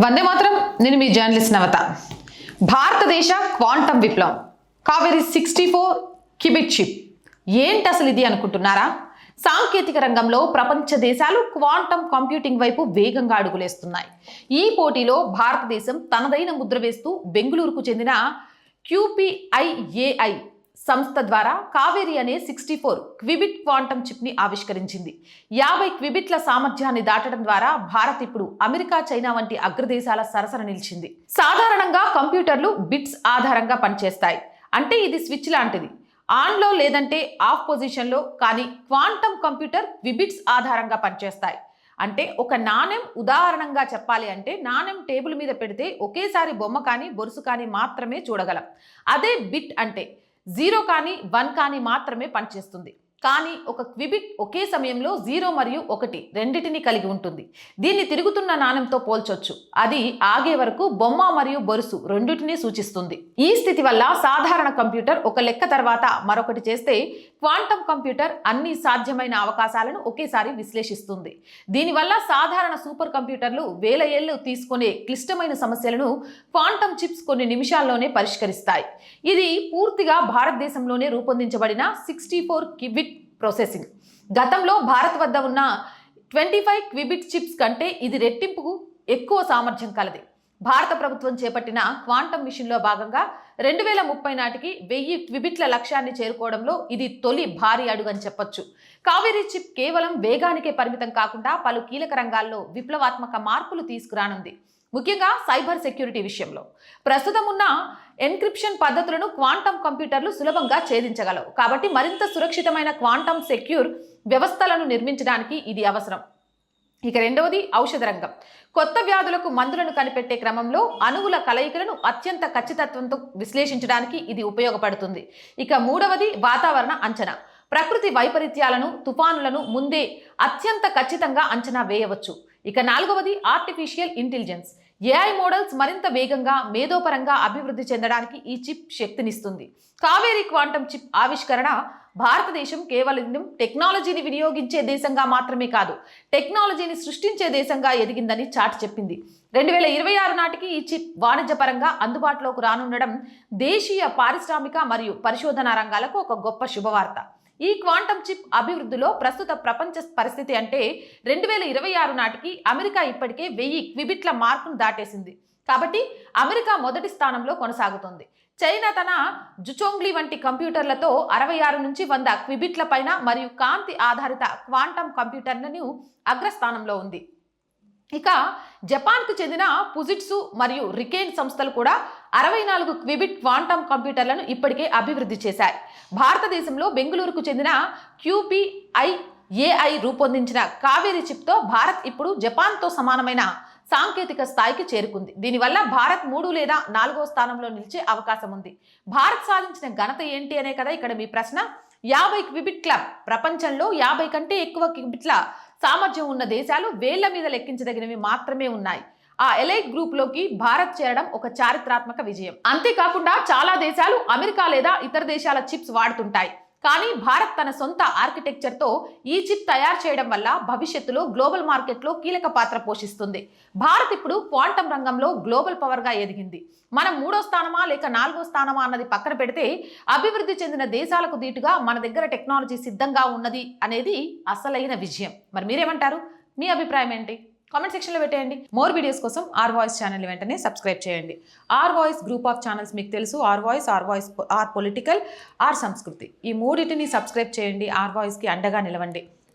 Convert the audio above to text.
వందే మాత్రం నేను మీ జర్నలిస్ట్ నవత. భారతదేశ క్వాంటం విప్లవం. Kaveri sixty four qubit chip. ఏంటి అసలు ఇది అనుకుంటున్నారా? సాంకేతిక రంగంలో ప్రపంచ దేశాలు క్వాంటం కంప్యూటింగ్ వైపు వేగంగా అడుగులేస్తున్నాయి. ఈ పోటీలో భారతదేశం తనదైన ముద్ర వేస్తూ బెంగళూరుకు చెందిన క్యూపీఐఏఐ సంస్థ ద్వారా కావేరి అనే సిక్స్టీ ఫోర్ క్విబిట్ క్వాంటమ్ చిప్ని ఆవిష్కరించింది. యాభై క్విబిట్ల సామర్థ్యాన్ని దాటడం ద్వారా భారత్ ఇప్పుడు అమెరికా చైనా వంటి అగ్రదేశాల సరసన నిలిచింది. సాధారణంగా కంప్యూటర్లు బిట్స్ ఆధారంగా పనిచేస్తాయి. అంటే ఇది స్విచ్ లాంటిది. ఆన్లో లేదంటే ఆఫ్ పొజిషన్లో కానీ క్వాంటమ్ కంప్యూటర్ విబిట్స్ ఆధారంగా పనిచేస్తాయి. అంటే ఒక నాణెం ఉదాహరణంగా చెప్పాలి అంటే నాణెం టేబుల్ మీద పెడితే ఒకేసారి బొమ్మ కానీ బొరుసు కానీ మాత్రమే చూడగలం. అదే బిట్ అంటే జీరో కానీ వన్ కానీ మాత్రమే పనిచేస్తుంది. కానీ ఒక క్విబిట్ ఒకే సమయంలో జీరో మరియు ఒకటి రెండింటిని కలిగి ఉంటుంది. దీన్ని తిరుగుతున్న నాణెంతో పోల్చొచ్చు. అది ఆగే వరకు బొమ్మ మరియు బొరుసు రెండిటిని సూచిస్తుంది. ఈ స్థితి వల్ల సాధారణ కంప్యూటర్ ఒక లెక్క తర్వాత మరొకటి చేస్తే క్వాంటమ్ కంప్యూటర్ అన్ని సాధ్యమైన అవకాశాలను ఒకేసారి విశ్లేషిస్తుంది. దీనివల్ల సాధారణ సూపర్ కంప్యూటర్లు వేల ఏళ్ళు తీసుకునే క్లిష్టమైన సమస్యలను క్వాంటమ్ చిప్స్ కొన్ని నిమిషాల్లోనే పరిష్కరిస్తాయి. ఇది పూర్తిగా భారతదేశంలోనే రూపొందించబడిన సిక్స్టీ ఫోర్ కిబిట్ ప్రాసెసింగ్. గతంలో భారత్ వద్ద ఉన్న ట్వంటీ ఫైవ్ క్విబిట్ చిప్స్ కంటే ఇది రెట్టింపుకు ఎక్కువ సామర్థ్యం కలది. భారత ప్రభుత్వం చేపట్టిన క్వాంటమ్ మిషన్లో భాగంగా రెండు వేల ముప్పై నాటికి వెయ్యి క్విబిట్ల లక్ష్యాన్ని చేరుకోవడంలో ఇది తొలి భారీ అడుగు అని చెప్పొచ్చు. కావేరీ చిప్ కేవలం వేగానికే పరిమితం కాకుండా పలు కీలక రంగాల్లో విప్లవాత్మక మార్పులు తీసుకురానుంది. ముఖ్యంగా సైబర్ సెక్యూరిటీ విషయంలో. ప్రస్తుతం ఉన్న ఎన్క్రిప్షన్ పద్ధతులను క్వాంటమ్ కంప్యూటర్లు సులభంగా ఛేదించగలవు. కాబట్టి మరింత సురక్షితమైన క్వాంటమ్ సెక్యూర్ వ్యవస్థలను నిర్మించడానికి ఇది అవసరం. ఇక రెండవది ఔషధ రంగం. కొత్త వ్యాధులకు మందులను కనిపెట్టే క్రమంలో అణువుల కలయికలను అత్యంత ఖచ్చితత్వంతో విశ్లేషించడానికి ఇది ఉపయోగపడుతుంది. ఇక మూడవది వాతావరణ అంచనా. ప్రకృతి వైపరీత్యాలను తుఫానులను ముందే అత్యంత ఖచ్చితంగా అంచనా వేయవచ్చు. ఇక నాలుగవది ఆర్టిఫిషియల్ ఇంటెలిజెన్స్. ఏఐ మోడల్స్ మరింత వేగంగా మేధోపరంగా అభివృద్ధి చెందడానికి ఈ చిప్ శక్తినిస్తుంది. కావేరీ క్వాంటమ్ చిప్ ఆవిష్కరణ భారతదేశం కేవలం టెక్నాలజీని వినియోగించే దేశంగా మాత్రమే కాదు టెక్నాలజీని సృష్టించే దేశంగా ఎదిగిందని చాటి చెప్పింది. రెండు వేల ఇరవై ఆరు నాటికి ఈ చిప్ వాణిజ్యపరంగా అందుబాటులోకి రానుండడం దేశీయ పారిశ్రామిక మరియు పరిశోధన రంగాలకు ఒక గొప్ప శుభవార్త. ఈ క్వాంటమ్ చిప్ అభివృద్ధిలో ప్రస్తుత ప్రపంచ పరిస్థితి అంటే రెండు వేల ఇరవై ఆరు నాటికి అమెరికా ఇప్పటికే వెయ్యి క్విబిట్ల మార్కును దాటేసింది. కాబట్టి అమెరికా మొదటి స్థానంలో కొనసాగుతుంది. చైనా తన జుచోంగ్లీ వంటి కంప్యూటర్లతో అరవై ఆరు నుంచి వంద క్విబిట్ల పైన మరియు కాంతి ఆధారిత క్వాంటమ్ కంప్యూటర్లను అగ్రస్థానంలో ఉంది. ఇక జపాన్కు చెందిన పుజిట్సు మరియు రికేన్ సంస్థలు కూడా అరవై నాలుగు క్విబిట్ క్వాంటమ్ కంప్యూటర్లను ఇప్పటికే అభివృద్ధి చేశాయి. భారతదేశంలో బెంగళూరుకు చెందిన క్యూపీఐ ఏఐ రూపొందించిన కావేరీ చిప్తో భారత్ ఇప్పుడు జపాన్తో సమానమైన సాంకేతిక స్థాయికి చేరుకుంది. దీనివల్ల భారత్ మూడు లేదా నాలుగో స్థానంలో నిలిచే అవకాశం ఉంది. భారత్ సాధించిన ఘనత ఏంటి అనే కదా ఇక్కడ మీ ప్రశ్న. యాభై క్విబిట్ల ప్రపంచంలో యాభై కంటే ఎక్కువ క్విబిట్ల సామర్థ్యం ఉన్న దేశాలు వేళ్ళ మీద లెక్కించదగినవి మాత్రమే ఉన్నాయి. ఆ ఎలైట్ గ్రూప్లోకి భారత్ చేరడం ఒక చారిత్రాత్మక విజయం. అంతేకాకుండా చాలా దేశాలు అమెరికా లేదా ఇతర దేశాల చిప్స్ వాడుతుంటాయి. కానీ భారత్ తన సొంత ఆర్కిటెక్చర్తో ఈ చిప్ తయారు చేయడం వల్ల భవిష్యత్తులో గ్లోబల్ మార్కెట్లో కీలక పాత్ర పోషిస్తుంది. భారత్ ఇప్పుడు క్వాంటమ్ రంగంలో గ్లోబల్ పవర్గా ఎదిగింది. మనం మూడో స్థానమా లేక నాలుగో స్థానమా అన్నది పక్కన పెడితే అభివృద్ధి చెందిన దేశాలకు దీటుగా మన దగ్గర టెక్నాలజీ సిద్ధంగా ఉన్నది అనేది అసలైన విజయం. మరి మీరేమంటారు? మీ అభిప్రాయం ఏంటి? కామెంట్ సెక్షన్లో పెట్టేయండి. మోర్ వీడియోస్ కోసం ఆర్ వాయిస్ ఛానల్ వెంటనే సబ్స్క్రైబ్ చేయండి. R voice group of channels మీకు తెలుసు. R voice R voice R political R Sanskriti. ఈ మూడింటిని సబ్స్క్రైబ్ చేయండి. ఆర్ వాయిస్కి అండగా నిలవండి.